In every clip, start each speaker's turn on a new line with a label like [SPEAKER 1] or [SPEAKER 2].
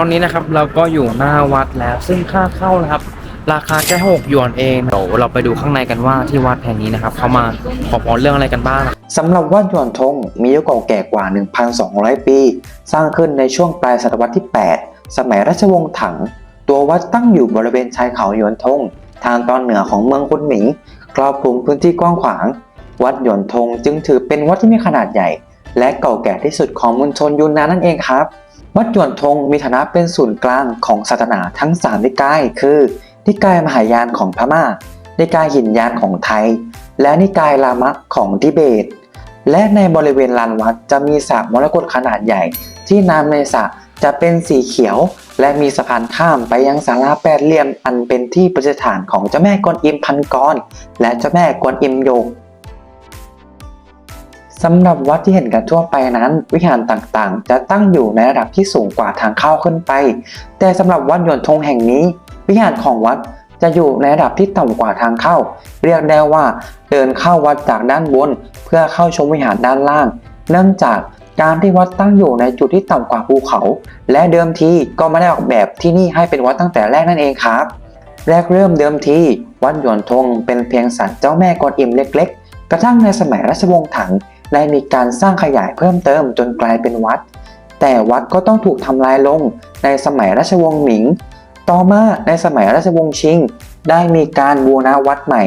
[SPEAKER 1] ตอนนี้นะครับเราก็อยู่หน้าวัดแล้ว ซึ่งค่าเข้านะครับ ราคาแค่หกหยวนเองเดี๋ยวเราไปดูข้างในกันว่าที่วัดแห่งนี้นะครับเขามาขอพรเรื่องอะไรกันบ้าง
[SPEAKER 2] สำหรับวัดหยวนทงมีอายุเก่าแก่กว่า 1,200 ปี สร้างขึ้นในช่วงปลายศตวรรษที่ 8 สมัยราชวงศ์ถัง ตัววัดตั้งอยู่บริเวณชายเขาหยวนทง ทางตอนเหนือของเมืองคุนหมิงครอบคลุมพื้นที่กว้างขวาง วัดหยวนทงจึงถือเป็นวัดที่มีขนาดใหญ่ และเก่าแก่ที่สุดของมณฑลยูนนานนั่นเองครับ วัดหยวนทงมีฐานะเป็นศูนย์กลางของศาสนาทั้งสามนิกาย คือนิกายมหายานของพม่า นิกายหินยานของไทย และนิกายลามะของทิเบต และในบริเวณลานวัดจะมีสระมรกตขนาดใหญ่ ที่น้ำในสระจะเป็นสีเขียว และมีสะพานข้ามไปยังศาลาแปดเหลี่ยมอันเป็นที่ประดิษฐานของเจ้าแม่กวนอิมพันกร และเจ้าแม่กวนอิมโยก สำหรับวัดที่เห็นกันทั่วไปนั้น วิหารต่างๆ จะตั้งอยู่ในระดับที่สูงกว่าทางเข้าขึ้นไป แต่สำหรับวัดหยวนทงแห่งนี้ วิหารของวัดจะอยู่ในระดับที่ต่ำกว่าทางเข้า เรียกได้ว่า เดินเข้าวัดจากด้านบน เพื่อเข้าชมวิหารด้านล่าง เนื่องจากการที่วัดตั้งอยู่ในจุดที่ต่ำกว่าภูเขา และเดิมทีก็ไม่ได้ออกแบบที่นี่ให้เป็นวัดตั้งแต่แรกนั่นเองครับ แรกเริ่มเดิมทีวัดหยวนทงเป็นเพียงศาลเจ้าแม่กวนอิมเล็ก ๆ กระทั่งในสมัยราชวงศ์ถัง ได้มีการสร้างขยายเพิ่มเติมจนกลายเป็นวัด แต่วัดก็ต้องถูกทำลายลงในสมัยราชวงศ์หมิง ต่อมาในสมัยราชวงศ์ชิง ได้มีการบูรณะวัดใหม่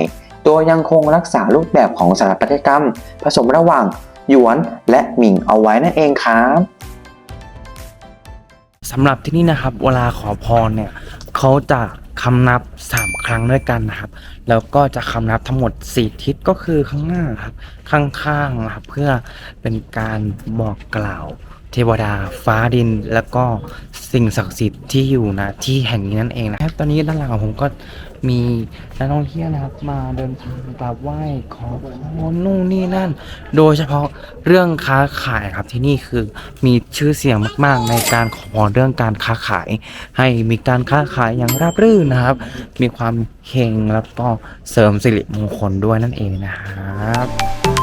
[SPEAKER 2] โดยยังคงรักษารูปแบบของสถาปัตยกรรม ผสมระหว่างหยวนและหมิงเอาไว้นั่นเองครับ
[SPEAKER 1] สำหรับที่นี่นะครับ เวลาขอพรเนี่ยเขาจะ คำนับ 3 ครั้งด้วยกันนะครับ แล้วก็จะคำนับทั้งหมด 4 ทิศก็คือข้างหน้าครับ ข้างๆนะครับ เพื่อเป็นการบอกกล่าว เทวดาฟ้าดินแล้วก็สิ่งศักดิ์สิทธิ์ที่อยู่นะที่แห่งนี้นั่นเองนะครับ ตอนนี้ด้านหลังของผมก็มีนักท่องเที่ยวนะครับ มาเดินทางกราบไหว้ขอพรนู่นนี่นั่น โดยเฉพาะเรื่องค้าขายครับที่นี่คือมีชื่อเสียงมาก ๆ ในการขอเรื่องการค้าขาย ให้มีการค้าขายอย่างราบรื่นนะครับ มีความเฮงแล้วก็เสริมสิริมงคลด้วยนั่นเองนะครับ